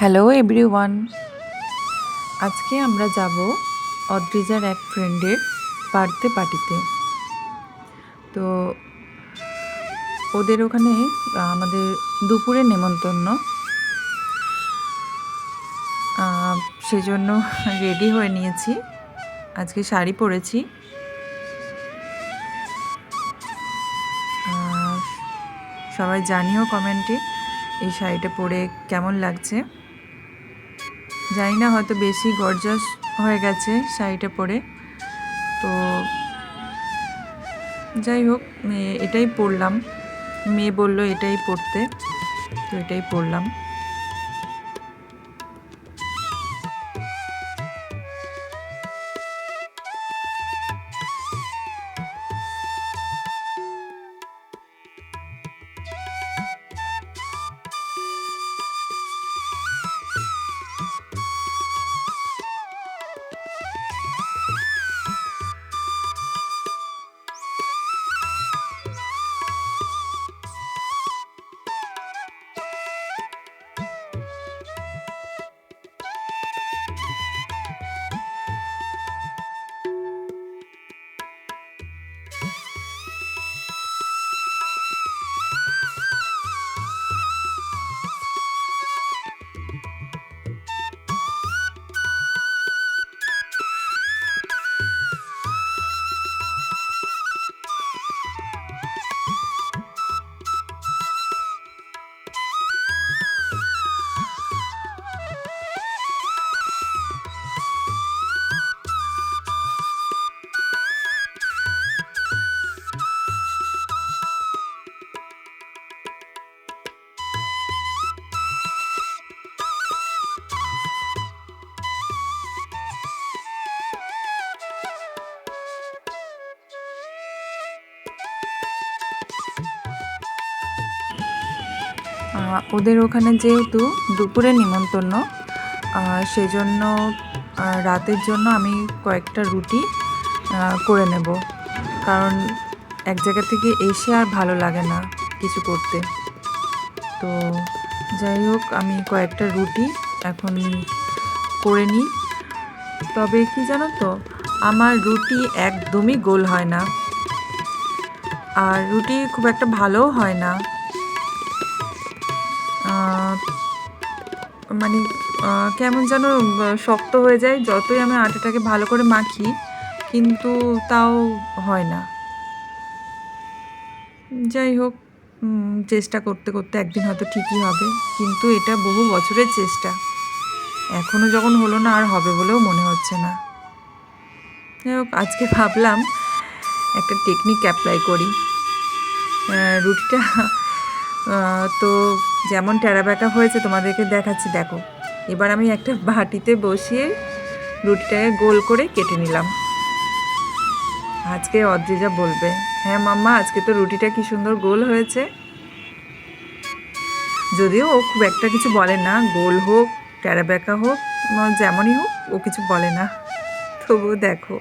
Hello everyone আজকে আমরা যাব অদ্রিজার এক ফ্রেন্ডের বার্থডে পার্টিতে তো ওদের ওখানে আমাদের দুপুরে নেমন্তন্ন। সেজন্য রেডি হয়ে নিয়েছি। আজকে শাড়ি পরেছি। সবাই জানিও কমেন্টে এই শাড়িটা পরে কেমন লাগছে। জানি না, হয়তো বেশি গর্জাস হয়ে গেছে শাড়িটা পরে। তো যাই হোক এটাই পরলাম। মেয়ে বলল এটাই পরতে। তো এটাই পরলাম। ওদের ওখানে যেহেতু দুপুরে নিমন্তন্ন আহ, সেজন্য রাতের জন্য আমি কয়েকটা রুটি করে নেব। কারণ এক জায়গা থেকে এসে আর ভালো লাগে না কিছু করতে। তো যাই হোক আমি কয়েকটা রুটি এখন করে নিই। তবে কি জানো তো আমার রুটি একদমই গোল হয় না। আর রুটি খুব একটা ভালোও হয় না। মানে কেমন যেন শক্ত হয়ে যায় যতই আমি আটাটাকে ভালো করে মাখি, কিন্তু তাও হয় না। যাই হোক চেষ্টা করতে করতে একদিন হয়তো ঠিকই হবে, কিন্তু এটা বহু বছরের চেষ্টা। এখনও যখন হলো না আর হবে বলেও মনে হচ্ছে না। যাই হোক, আজকে ভাবলাম একটা টেকনিক অ্যাপ্লাই করি। রুটিটা তো যেমন টেরা ব্যাকা হয়েছে, তোমাদেরকে দেখাচ্ছি, দেখো। এবার আমি একটা বাটিতে বসিয়ে রুটিটাকে গোল করে কেটে নিলাম। আজকে অদ্রিজা বলবে। হ্যাঁ মাম্মা, আজকে তো রুটিটা কি সুন্দর গোল হয়েছে। যদিও ও খুব একটা কিছু বলে না, গোল হোক, টেরা ব্যাকা হোক, যেমনই হোক, ও কিছু বলে না। তবুও দেখো।